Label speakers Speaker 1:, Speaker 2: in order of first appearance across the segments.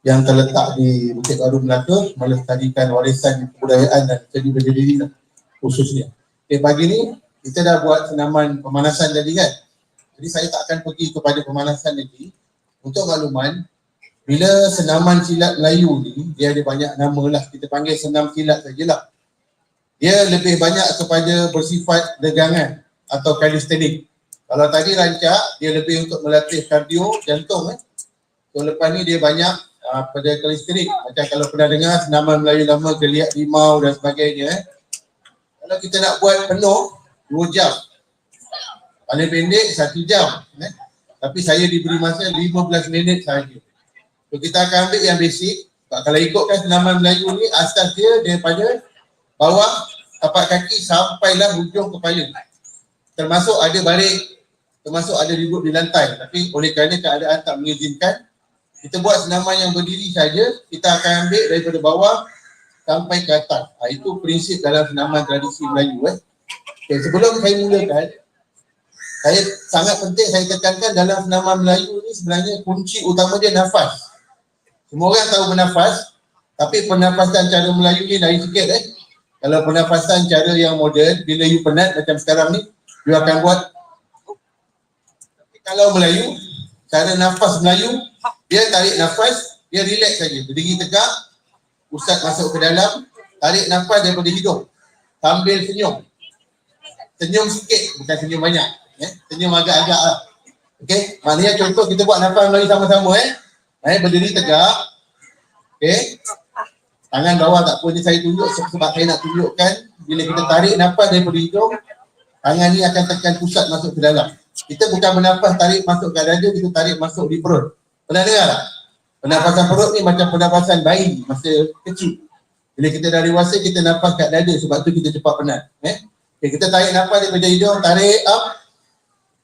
Speaker 1: yang terletak di Bukit Baru Melaka melestarikan warisan kebudayaan dan jadi berdiri khususnya. Okay, pagi ni kita dah buat senaman pemanasan tadi kan. Jadi saya tak akan pergi kepada pemanasan lagi. Untuk makluman, bila senaman silat Melayu ni, dia ada banyak nama lah. Kita panggil senam silat sajalah. Dia lebih banyak kepada bersifat degangan atau kalistenik. Kalau tadi rancak, dia lebih untuk melatih kardio jantung. Eh. So lepas ni dia banyak uh, pada kalistenik. Macam kalau pernah dengar senaman Melayu lama, geliat limau dan sebagainya. Eh. Kalau kita nak buat penuh, dua jam. Paling pendek, satu jam. Eh. Tapi saya diberi masa 15 minit sahaja. So kita akan ambil yang basic. Kalau ikutkan senaman Melayu ni, asas dia daripada bawah tapak kaki sampailah hujung kepala. Termasuk ada balik, termasuk ada duduk di lantai. Tapi oleh kerana keadaan tak mengizinkan, kita buat senaman yang berdiri saja, kita akan ambil daripada bawah sampai ke atas. Ha, itu prinsip dalam senaman tradisi Melayu. Eh. Okay, sebelum saya mulakan, saya sangat penting saya tekankan dalam senaman Melayu ni sebenarnya kunci utama dia nafas. Semua orang tahu bernafas, tapi pernafasan cara Melayu ni lain sikit eh. Kalau pernafasan cara yang moden, bila you penat macam sekarang ni, you akan buat. Tapi kalau Melayu, cara nafas Melayu, dia tarik nafas, dia relax saja. Berdiri tegak, ustaz masuk ke dalam, tarik nafas daripada hidung. Sambil senyum. Senyum sikit, bukan senyum banyak. Eh? Senyum agak-agak lah. Okay, maknanya contoh kita buat nafas Melayu sama-sama eh. Eh, berdiri tegak. Okay. Tangan bawah tak boleh saya tunjuk sebab saya nak tunjukkan bila kita tarik nafas daripada hidung, tangan ni akan tekan pusat masuk ke dalam. Kita bukan bernafas tarik masuk ke dada, kita tarik masuk di perut. Pernah dengar tak? Pernafasan perut ni macam pernafasan bayi masa kecil. Bila kita dah dewasa, kita nafas kat dada sebab tu kita cepat penat. Eh? Okay, kita tarik nafas daripada hidung, tarik up,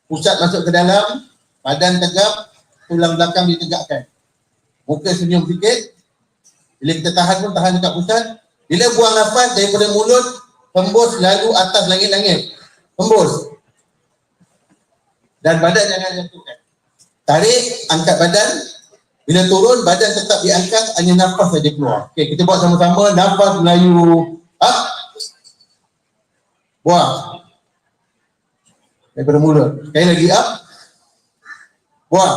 Speaker 1: pusat masuk ke dalam, badan tegap, tulang belakang ditegakkan. Muka senyum sikit, bila kita tahan pun tahan dekat pusat. Bila buang nafas daripada mulut, hembus lalu atas langit-langit. Hembus. Dan badan jangan jatuhkan. Tarik, angkat badan. Bila turun, badan tetap diangkat, hanya nafas saja keluar. Okey, kita buat sama-sama. Nafas Melayu. Up. Buang. Daripada mulut. Sekali lagi, up. Buang.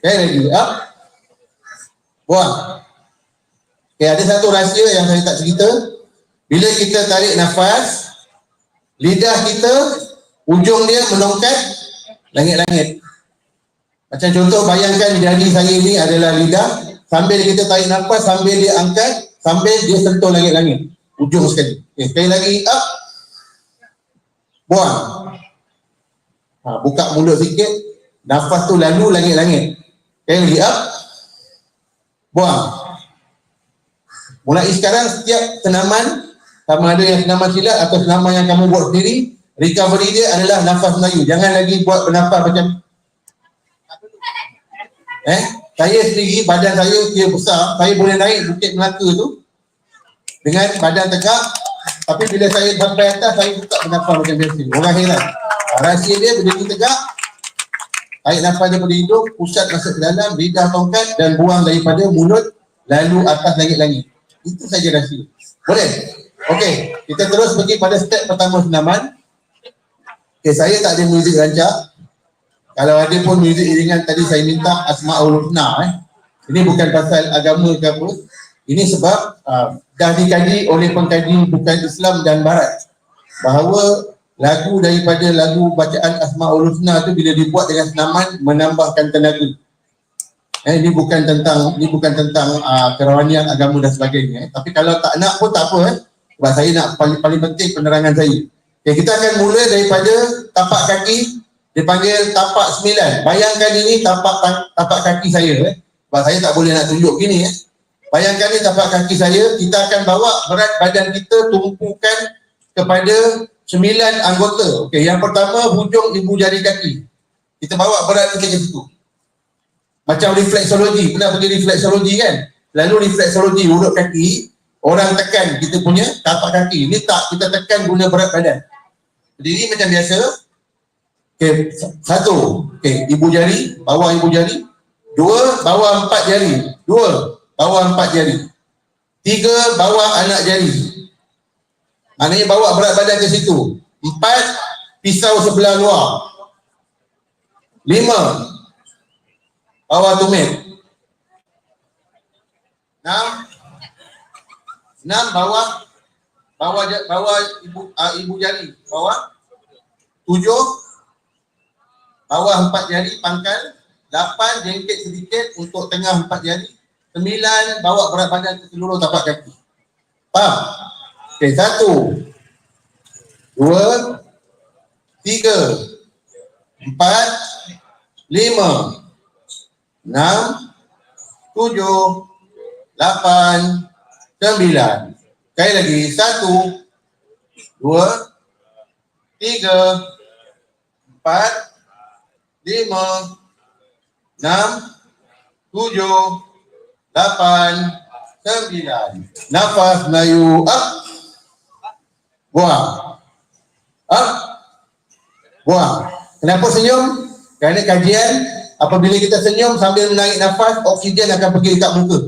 Speaker 1: Sekali lagi, up. Buang. Okay, ada satu rahsia yang saya tak cerita. Bila kita tarik nafas, lidah kita, ujung dia melongkat langit-langit. Macam contoh bayangkan jari saya ini adalah lidah, sambil kita tarik nafas, sambil dia angkat, sambil dia sentuh langit-langit. Ujung sekali. Okay, sekali lagi, up. Buang. Ha, buka mulut sikit, nafas tu lalu langit-langit. Sekali lagi, up buang. Mulai sekarang setiap senaman sama ada yang senaman silat atau senaman yang kamu buat sendiri, recovery dia adalah nafas Melayu. Jangan lagi buat bernafas macam Eh, saya sendiri badan saya dia besar, saya boleh naik Bukit Melaka tu dengan badan tegak tapi bila saya sampai atas saya buka bernafas macam biasa. Orang heran. Rahsia dia berdiri tegak Tarik nafas daripada hidung, pusat masuk ke dalam, lidah tongkat dan buang daripada mulut lalu atas langit-langit. Itu saja rahsia. Boleh? Okey, kita terus pergi pada step pertama senaman. Okey, saya tak ada muzik rancak. Kalau ada pun muzik iringan tadi saya minta Asma'ul Husna eh. Ini bukan pasal agama ke apa. Ini sebab uh, dah dikaji oleh pengkaji bukan Islam dan Barat bahawa lagu daripada lagu bacaan Asmaul Husna tu bila dibuat dengan senaman menambahkan tenaga. Eh, ini bukan tentang ini bukan tentang uh, kerohanian agama dan sebagainya. Eh. Tapi kalau tak nak pun tak apa. Eh. Sebab saya nak paling, paling penting penerangan saya. Okay, kita akan mula daripada tapak kaki dipanggil tapak sembilan. Bayangkan ini tapak tapak kaki saya. Eh. Sebab saya tak boleh nak tunjuk gini. Eh. Bayangkan ini tapak kaki saya. Kita akan bawa berat badan kita tumpukan kepada sembilan anggota. Okey, yang pertama hujung ibu jari kaki. Kita bawa berat ke situ. Macam refleksologi, pernah pergi refleksologi kan? Lalu refleksologi urut kaki, orang tekan kita punya tapak kaki. Ini tak kita tekan guna berat badan. Berdiri macam biasa. Okey, satu. Okey, ibu jari, bawah ibu jari. Dua, bawah empat jari. Dua, bawah empat jari. Tiga, bawah anak jari. Maknanya bawa berat badan ke situ. Empat, pisau sebelah luar. Lima, bawah tumit. Enam, enam bawah bawah bawah ibu uh, ibu jari. Bawah tujuh. Bawah empat jari pangkal. Lapan jengket sedikit untuk tengah empat jari. Sembilan bawa berat badan ke seluruh tapak kaki. Faham? ok satu. Dua. Tiga. Empat. Lima. Enam. Tujuh. Lapan. Sembilan Sekali lagi, satu, dua, tiga, empat, lima, enam, tujuh, lapan, sembilan. Nafas Melayu, up. Buang. Up. Buang. Kenapa senyum? Kerana kajian, apabila kita senyum sambil menarik nafas, oksigen akan pergi dekat muka.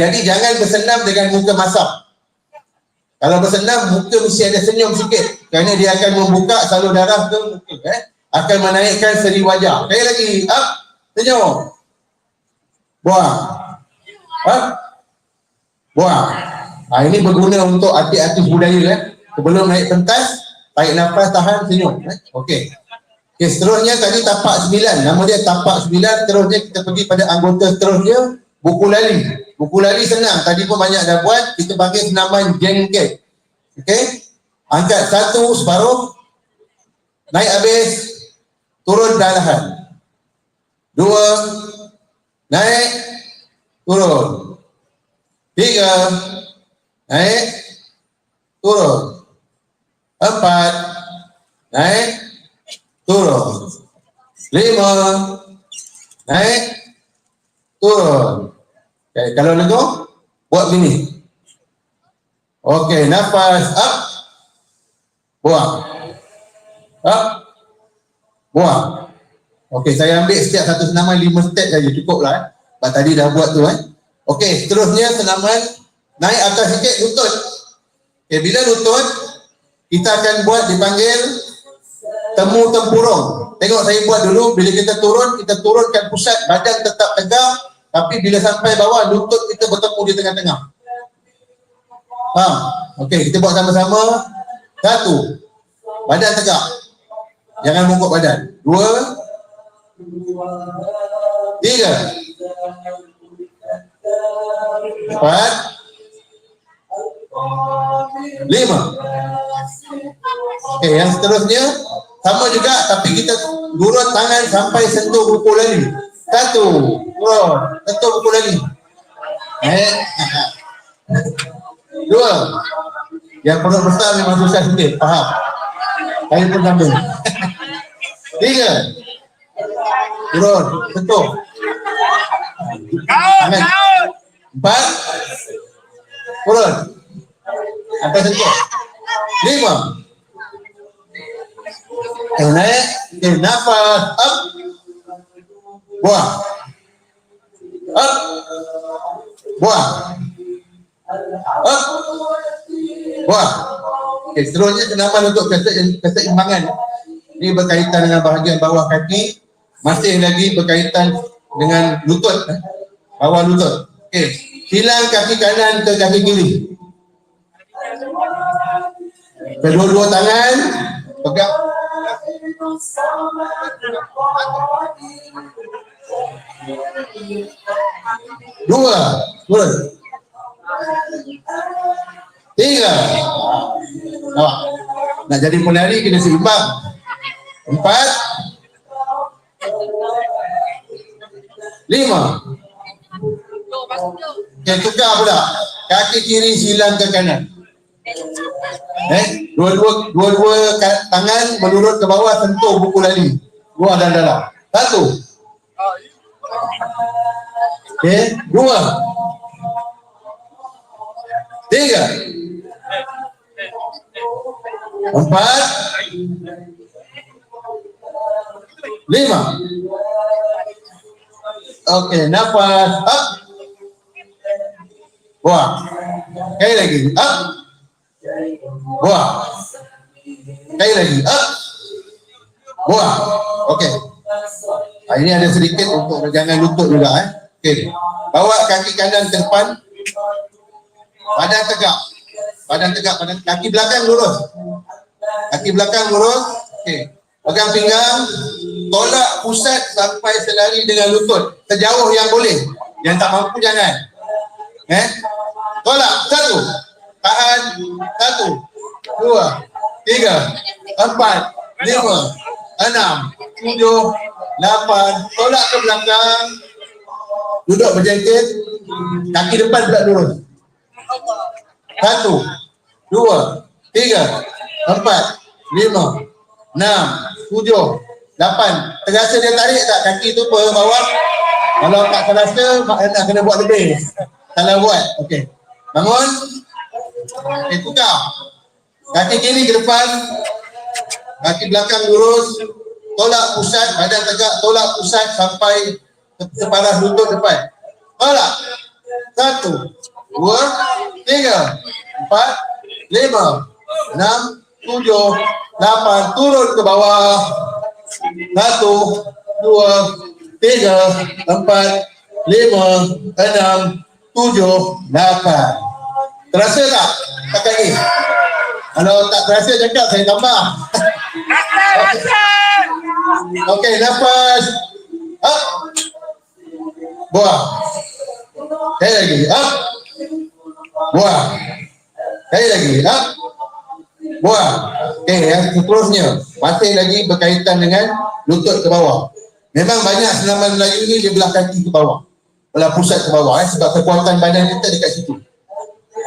Speaker 1: Jadi jangan bersenam dengan muka masak. Kalau bersenam, muka mesti ada senyum sikit. Kerana dia akan membuka salur darah ke muka. Eh? Akan menaikkan seri wajah. Sekali lagi. Up. Senyum. Buang. Up. Buang. Ha, ini berguna untuk artis-artis budaya. Eh? Sebelum naik pentas, tarik nafas, tahan, senyum. Eh? Okey. Okay, seterusnya tadi tapak sembilan. Nama dia tapak sembilan. Terusnya kita pergi pada anggota seterusnya. Buku lali. Buku lari senang. Tadi pun banyak dah buat. Kita panggil senaman jengket. Okey. Angkat satu separuh. Naik habis. Turun perlahan. Dua. Naik. Turun. Tiga. Naik. Turun. Empat. Naik. Turun. Lima. Naik. Turun. Okay, kalau lagu buat gini. Okey, nafas up. Buang. Up. Buang. Okey, saya ambil setiap satu senaman lima step saja cukup lah. Eh. Sebab tadi dah buat tu eh. Okey, seterusnya senaman naik atas sikit lutut. Okey, bila lutut kita akan buat dipanggil temu tempurung. Tengok saya buat dulu bila kita turun, kita turunkan pusat badan tetap tegak tapi bila sampai bawah, lutut kita bertemu di tengah-tengah. Faham? Okey, kita buat sama-sama. Satu. Badan tegak. Jangan bungkuk badan. Dua. Tiga. Empat. Lima. Okey, yang seterusnya sama juga tapi kita lurut tangan sampai sentuh buku lagi. Satu. Dua. Satu pukul lagi. Eh. Dua. Yang perut besar memang susah sikit. Faham? Kali pun sambil. Tiga. Turun. Sentuh. Tangan. Empat. Turun. Sampai sentuh. Lima. Eh, naik. Eh, nafas. Up. Buang. Up. Buang. Up. Buang. Okay, seterusnya senaman untuk keseimbangan. Ini berkaitan dengan bahagian bawah kaki. Masih lagi berkaitan dengan lutut. Bawah lutut. Okey. Hilang kaki kanan ke kaki kiri. Kedua-dua tangan pegang Dua. Dua. Tiga. Nampak? Nak jadi penari kena seimbang. Empat. Lima. Yang tukar pula. Kaki kiri silang ke kanan. Eh, dua-dua dua-dua tangan menurut ke bawah sentuh buku lali. Dua dan dalam. Satu. Okay, dua. Tiga. Empat. Lima. Okey, nafas. Up. Buang. Sekali lagi. Up. Buang. Sekali lagi. Up. Buang. Okey. Ha, ini ada sedikit untuk jangan lutut juga eh. Okey. Bawa kaki kanan ke depan. Badan tegak. Badan tegak, badan kaki belakang lurus. Kaki belakang lurus. Okey. Pegang pinggang, tolak pusat sampai selari dengan lutut. Sejauh yang boleh. Yang tak mampu jangan. Eh? Tolak. Satu. Tahan. Satu. Dua. Tiga. Empat. Lima. Enam. Tujuh. Lapan. Tolak ke belakang. Duduk berjengkit. Kaki depan pula lurus. Satu. Dua. Tiga. Empat. Lima. Enam. Tujuh. Lapan. Terasa dia tarik tak kaki tu ke bawah? Kalau tak terasa, maknanya kena buat lebih. Salah buat. Okey. Bangun. Okey, tukar. Kaki kiri ke depan. Kaki belakang lurus. Tolak pusat, badan tegak, tolak pusat sampai se- separas lutut depan. Tolak. Satu, dua, tiga, empat, lima, enam, tujuh, lapan. Turun ke bawah. Satu, dua, tiga, empat, lima, enam, tujuh, lapan. Terasa tak? Tak kaki. Kalau tak terasa cakap saya tambah. Okey, nafas. Up. Buang. Sekali lagi. Up. Buang. Sekali lagi. Up. Buang. Okey, yang seterusnya. Masih lagi berkaitan dengan lutut ke bawah. Memang banyak senaman Melayu ni dia belah kaki ke bawah. Belah pusat ke bawah eh, sebab kekuatan badan kita dekat situ.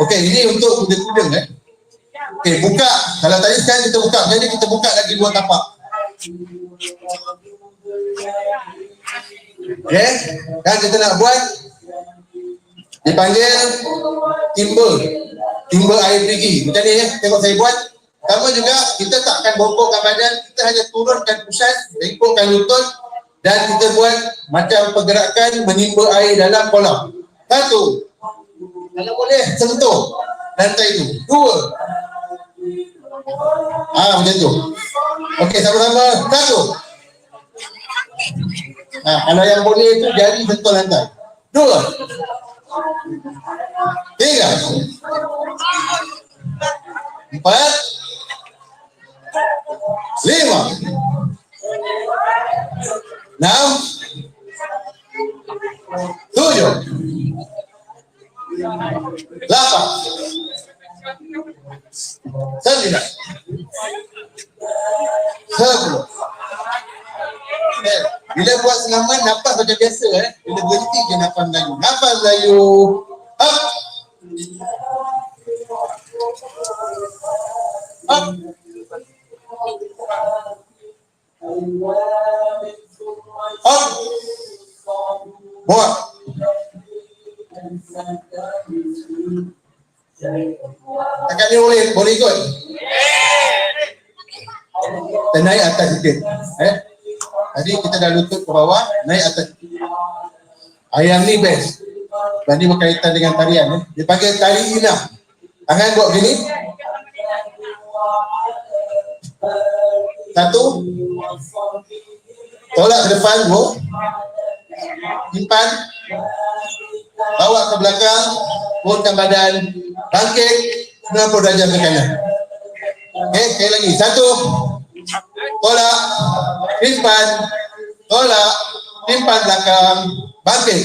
Speaker 1: Okey, ini untuk kuda-kuda eh. Okey, buka. Kalau tadi sekarang kita buka, jadi kita buka lagi dua tapak. Okey, kan kita nak buat dipanggil timba. Timba air perigi. Macam ni ya, tengok saya buat. Sama juga, kita takkan bongkokkan badan, kita hanya turunkan pusat, bengkokkan lutut dan kita buat macam pergerakan menimba air dalam kolam. Satu. Kalau boleh, sentuh lantai itu. Dua. Ah, macam tu. Okey, sama-sama. Satu. Ah, kalau yang boleh itu jari sentuh lantai. Dua. Tiga. Empat. Lima. Enam. Senaman, nafas macam biasa eh. Bila berhenti je nafas Melayu. Nafas Melayu. Up. Up. Up. Buat. Kakak ni boleh, boleh ikut. Kita naik atas sikit. Kita dah lutut ke bawah, naik atas. Ayam ni best. Dan ni berkaitan dengan tarian. Eh? Dia panggil tari inam. Tangan buat gini. Satu. Tolak ke depan, bu. Simpan. Bawa ke belakang. Turunkan badan. Bangkit. 90 darjah ke kanan. Okey, sekali lagi. Satu. Tolak. Simpan. Tolak. Simpan belakang. Bangkit.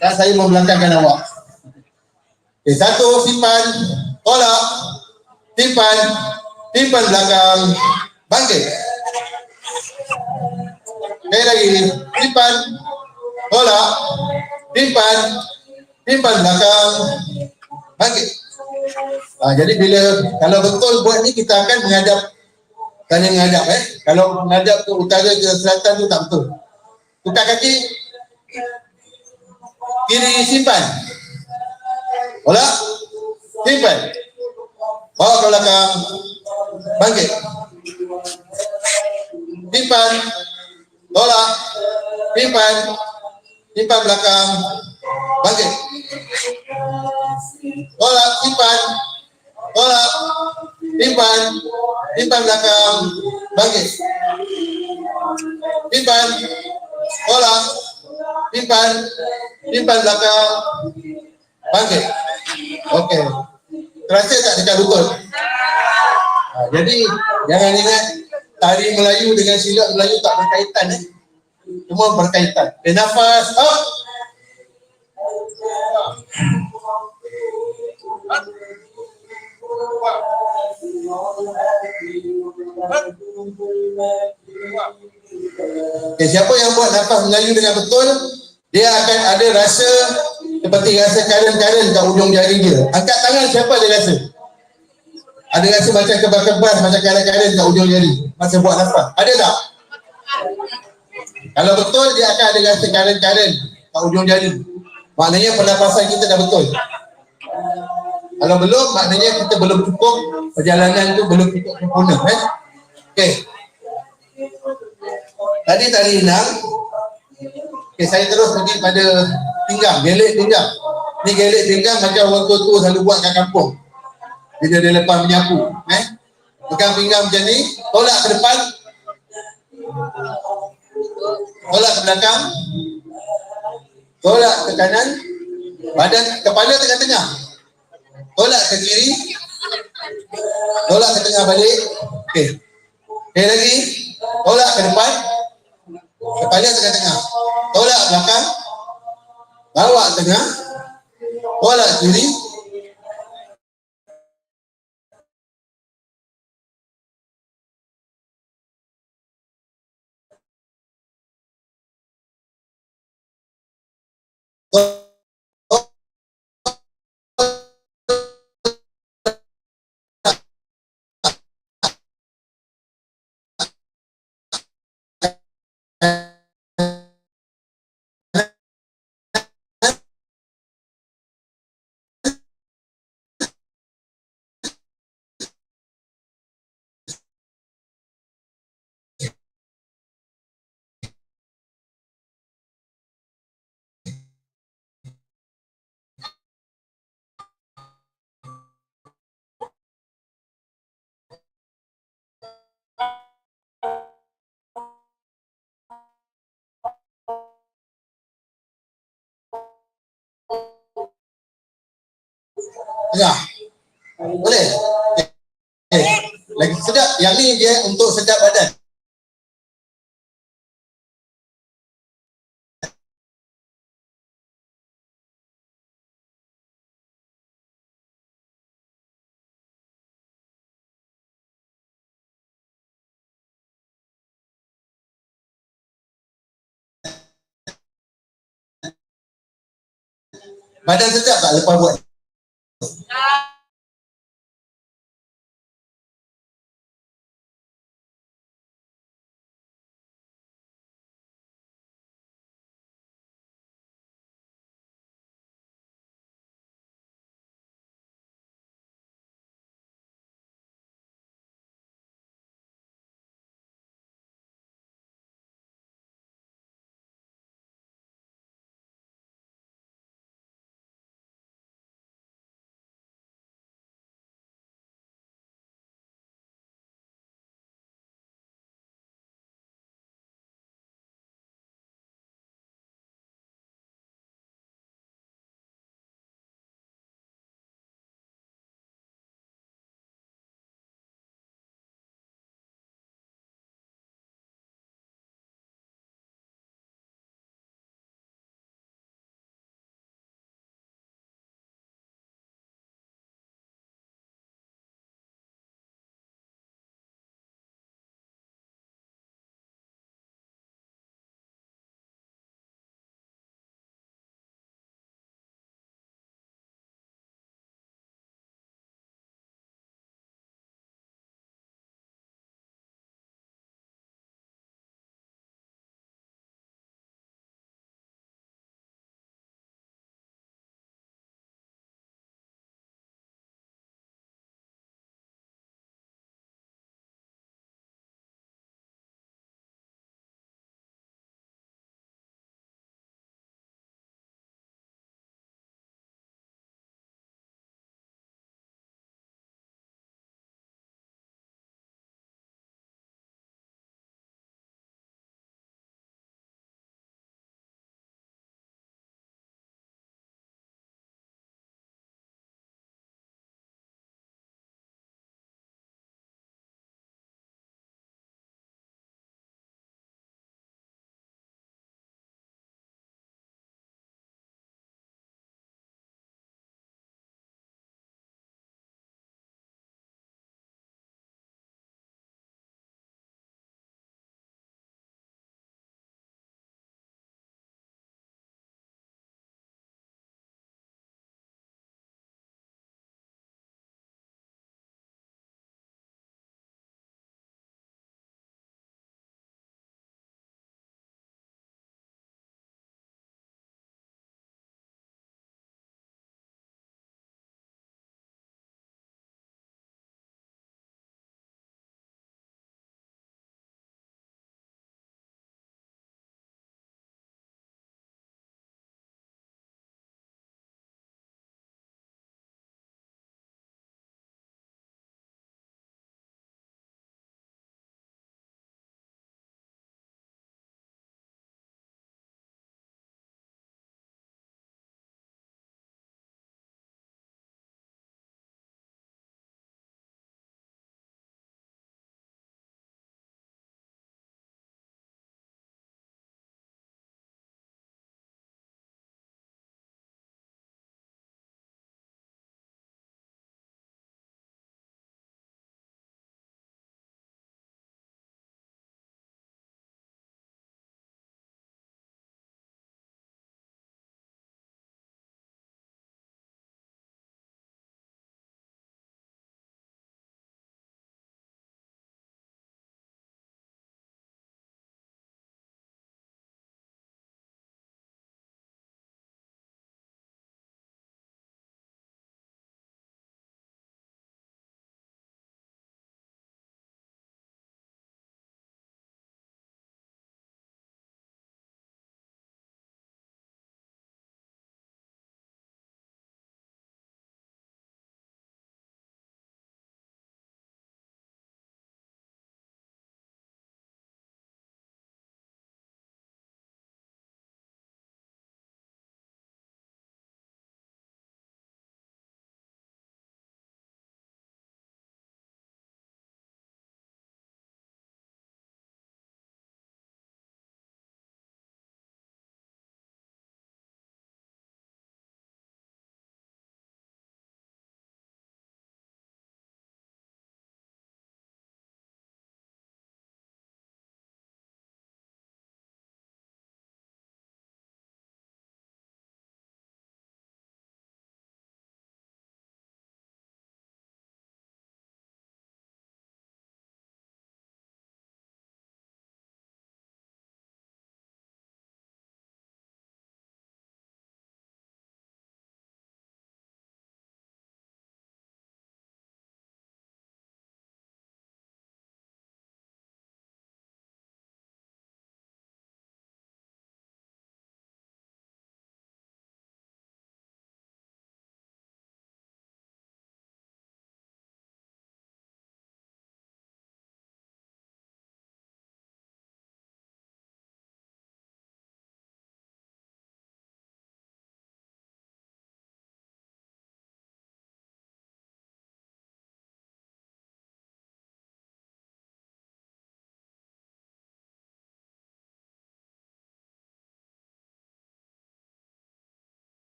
Speaker 1: Dan saya membelakangkan awak. Okey, satu. Simpan. Tolak. Simpan. Simpan belakang. Bangkit. Sekali lagi. Simpan. Tolak. Simpan. Simpan belakang. Bangkit. Ha, jadi bila kalau betul buat ni kita akan menghadap tanya menghadap eh. Kalau menghadap ke utara ke selatan tu tak betul. Tukar kaki. Kiri simpan. Bola. Simpan. Bawa ke belakang. Bangkit. Simpan. Tolak. Simpan. Simpan belakang. Bangkit. Tolak, simpan. Tolak. Simpan. Simpan belakang. Bangkit. Simpan. Tolak. Simpan. Simpan belakang. Bangkit. Okey. Terasa tak dekat lutut? Ha, jadi jangan ingat tari Melayu dengan silat Melayu tak berkaitan eh. Semua berkaitan. Nafas up. Okay, siapa yang buat nafas Melayu dengan betul, dia akan ada rasa seperti rasa karen-karen kat ujung jari dia. Angkat tangan siapa dia rasa? Ada rasa macam kebas-kebas, macam karen-karen kat ujung jari. Masa buat nafas. Ada tak? Kalau betul, dia akan ada rasa karen-karen kat ujung jari. Maknanya pernafasan kita dah betul. Kalau belum, maknanya kita belum cukup, perjalanan tu belum cukup sempurna. Eh? Okey. Tadi tadi enam. Okey, saya terus pergi pada pinggang, gelik pinggang. Ni gelik pinggang macam orang tua tu selalu buat kat kampung. Bila dia lepas menyapu. Eh? Pegang pinggang macam ni, tolak ke depan. Tolak ke belakang. Tolak ke kanan. Badan, kepala tengah-tengah. Tolak ke kiri. Tolak ke tengah balik. Okey. Okey lagi. Tolak ke depan. Kepala tengah-tengah. Tolak belakang. Bawa tengah. Tolak kiri. Tengah. Boleh? Okay. Lagi sedap. Yang ni dia untuk sedap badan. Badan sedap tak lepas buat? Bye.